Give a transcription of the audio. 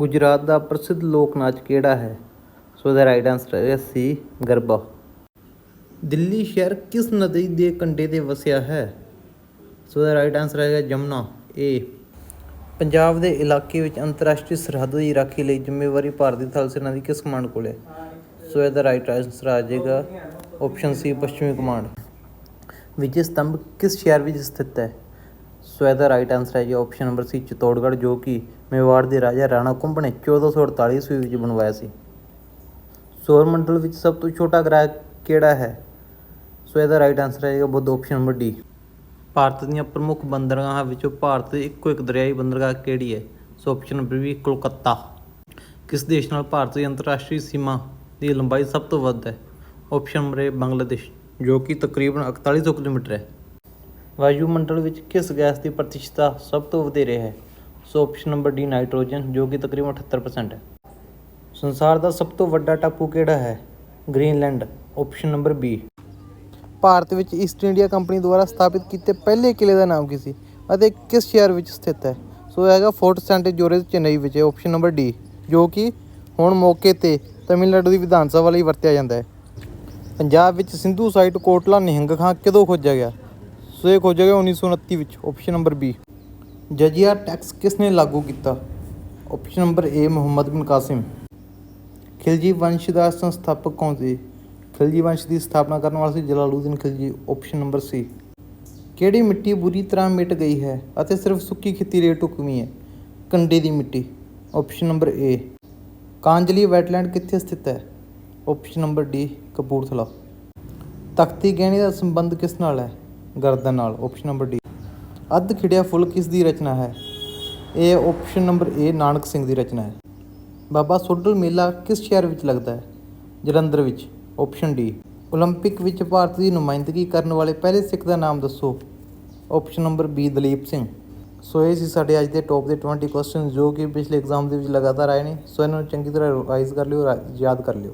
ਗੁਜਰਾਤ ਦਾ ਪ੍ਰਸਿੱਧ ਲੋਕ ਨਾਚ ਕਿਹੜਾ ਹੈ? ਸੋ ਦਾ ਰਾਈਟ ਆਨਸਰ ਹੈ ਸੀ ਗਰਬਾ। ਦਿੱਲੀ ਸ਼ਹਿਰ ਕਿਸ ਨਦੀ ਦੇ ਕੰਢੇ ਤੇ ਵਸਿਆ ਹੈ? ਸੋ ਦਾ ਰਾਈਟ ਆਨਸਰ ਹੈ ਜਮਨਾ ਏ ਪੰਜਾਬ ਦੇ ਇਲਾਕੇ ਵਿੱਚ ਅੰਤਰਰਾਸ਼ਟਰੀ ਸਰਹੱਦ ਦੀ ਰਾਖੀ ਲਈ ਜ਼ਿੰਮੇਵਾਰੀ ਭਾਰਤੀ ਥਲ ਸੈਨਾ ਦੀ ਕਿਸ ਕਮਾਂਡ ਕੋਲ ਹੈ? ਸੋ ਇਹਦਾ ਰਾਈਟ ਆਨਸਰ ਆ ਜਾਏਗਾ ਆਪਸ਼ਨ ਸੀ ਪੱਛਮੀ ਕਮਾਂਡ ਵਿਜੇ ਸਤੰਭ ਕਿਸ ਸ਼ਹਿਰ ਵਿੱਚ ਸਥਿਤ ਹੈ? ਸੋ ਇਹਦਾ ਰਾਈਟ ਆਨਸਰ ਹੈ ਜੀ ਆਪਸ਼ਨ ਨੰਬਰ ਸੀ ਚਿਤੌੜਗੜ੍ਹ, ਜੋ ਕਿ ਮੇਵਾੜ ਦੇ ਰਾਜਾ ਰਾਣਾ ਕੁੰਭ ਨੇ 1448 ਈਸਵੀ ਵਿੱਚ ਬਣਵਾਇਆ ਸੀ। ਸੌਰ ਮੰਡਲ ਵਿੱਚ ਸਭ ਤੋਂ ਛੋਟਾ ਗ੍ਰਹਿ ਕਿਹੜਾ ਹੈ? ਸੋ ਇਹਦਾ ਰਾਈਟ ਆਨਸਰ ਆਏਗਾ ਬੁੱਧ ਆਪਸ਼ਨ ਨੰਬਰ ਡੀ। ਭਾਰਤ ਦੀਆਂ ਪ੍ਰਮੁੱਖ ਬੰਦਰਗਾਹਾਂ ਵਿੱਚੋਂ ਭਾਰਤ ਦੀ ਇੱਕੋ ਇੱਕ ਦਰਿਆਈ ਬੰਦਰਗਾਹ ਕਿਹੜੀ ਹੈ? So option number B Kolkata. ਕਿਸ ਦੇਸ਼ ਨਾਲ ਭਾਰਤ ਦੀ ਅੰਤਰਰਾਸ਼ਟਰੀ ਸੀਮਾ ਦੀ ਲੰਬਾਈ ਸਭ ਤੋਂ ਵੱਧ ਹੈ? ਆਪਸ਼ਨ ਨੰਬਰ ਏ, ਬੰਗਲਾਦੇਸ਼, ਜੋ ਕਿ ਤਕਰੀਬਨ 4100 ਕਿਲੋਮੀਟਰ ਹੈ। ਵਾਯੂਮੰਡਲ ਵਿੱਚ ਕਿਸ ਗੈਸ ਦੀ ਪ੍ਰਤੀਸ਼ਤਾ ਸਭ ਤੋਂ ਵਧੇਰੇ ਹੈ? So option number D nitrogen ਜੋ ਕਿ ਤਕਰੀਬਨ 78% ਹੈ। ਸੰਸਾਰ ਦਾ ਸਭ ਤੋਂ ਵੱਡਾ ਟਾਪੂ ਕਿਹੜਾ ਹੈ? Greenland. Option number B Bharat ਵਿੱਚ ਈਸਟ ਇੰਡੀਆ ਕੰਪਨੀ ਦੁਆਰਾ ਸਥਾਪਿਤ ਕੀਤੇ ਪਹਿਲੇ ਕਿਲੇ ਦਾ ਨਾਮ ਕੀ ਸੀ ਅਤੇ ਕਿਸ ਸ਼ਹਿਰ ਵਿੱਚ ਸਥਿਤ ਹੈ? ਸੋ ਇਹ ਹੈਗਾ ਫੋਰਟ ਸੈਂਟ ਜੋਰੇਜ, ਚੇਨਈ ਵਿੱਚ। ਹੈ ਆਪਸ਼ਨ ਨੰਬਰ ਡੀ ਜੋ ਕਿ ਹੁਣ ਮੌਕੇ ਤੇ ਤਮਿਲਨਾਡੂ ਦੀ ਵਿਧਾਨ ਸਭਾ ਲਈ ਵਰਤਿਆ ਜਾਂਦਾ ਹੈ। ਪੰਜਾਬ ਵਿੱਚ ਸਿੰਧੂ ਸਾਈਟ ਕੋਟਲਾ ਨਿਹੰਗ ਖਾਂ ਕਦੋਂ ਖੋਜਿਆ ਗਿਆ? ਸੋ ਇਹ ਖੋਜਿਆ ਗਿਆ 1929 ਵਿੱਚ ਆਪਸ਼ਨ ਨੰਬਰ ਬੀ ਜਜੀਆ ਟੈਕਸ ਕਿਸ ਨੇ ਲਾਗੂ ਕੀਤਾ? ਆਪਸ਼ਨ ਨੰਬਰ ਏ ਮੁਹੰਮਦ ਬਿਨ ਕਾਸਿਮ। ਖਿਲਜੀ ਵੰਸ਼ ਦਾ ਸੰਸਥਾਪਕ ਕੌਣ ਸੀ? ਖਿਲਜੀ ਵੰਸ਼ ਦੀ ਸਥਾਪਨਾ ਕਰਨ ਵਾਲਾ ਸੀ Jalaluddin Khilji option number C ਕਿਹੜੀ ਮਿੱਟੀ ਬੁਰੀ ਤਰ੍ਹਾਂ ਮਿਟ ਗਈ ਹੈ ਅਤੇ ਸਿਰਫ ਸੁੱਕੀ ਖੇਤੀ ਲਈ ਢੁਕਵੀਂ ਹੈ? ਕੰਡੇ ਦੀ ਮਿੱਟੀ। Option number A Kanjli wetland ਕਿੱਥੇ ਸਥਿਤ ਹੈ? Option number D Kapurthala. ਤਖਤੀ ਗਹਿਣੇ ਦਾ ਸੰਬੰਧ ਕਿਸ ਨਾਲ ਹੈ? ਗਰਦਨ ਨਾਲ ਆਪਸ਼ਨ ਨੰਬਰ ਡੀ ਅੱਧ ਖਿੜਿਆ ਫੁੱਲ ਕਿਸ ਦੀ ਰਚਨਾ ਹੈ ਇਹ option number A Nanak Singh ਦੀ ਰਚਨਾ ਹੈ ਬਾਬਾ ਸੋਡਲ ਮੇਲਾ ਕਿਸ ਸ਼ਹਿਰ ਵਿੱਚ ਲੱਗਦਾ ਹੈ ਜਲੰਧਰ ਵਿੱਚ ਆਪਸ਼ਨ ਡੀ 올림픽 ਵਿੱਚ ਭਾਰਤ ਦੀ ਨੁਮਾਇੰਦਗੀ ਕਰਨ ਵਾਲੇ ਪਹਿਲੇ ਸਿੱਖ ਦਾ ਨਾਮ ਦੱਸੋ option number B Dalip Singh so ਇਹ ਸੀ ਸਾਡੇ ਅੱਜ ਦੇ ਟੌਪ ਦੇ 20 ਕੁਐਸਚਨ ਜੋ ਕਿ ਪਿਛਲੇ ਐਗਜ਼ਾਮ ਦੇ ਵਿੱਚ ਲਗਾਤਾਰ ਆਏ ਨੇ ਸੋ ਇਹਨਾਂ ਨੂੰ ਚੰਗੀ ਤਰ੍ਹਾਂ ਰਿਵਾਈਜ਼ ਕਰ ਲਿਓ ਰਾ- ਯਾਦ ਕਰ ਲਿਓ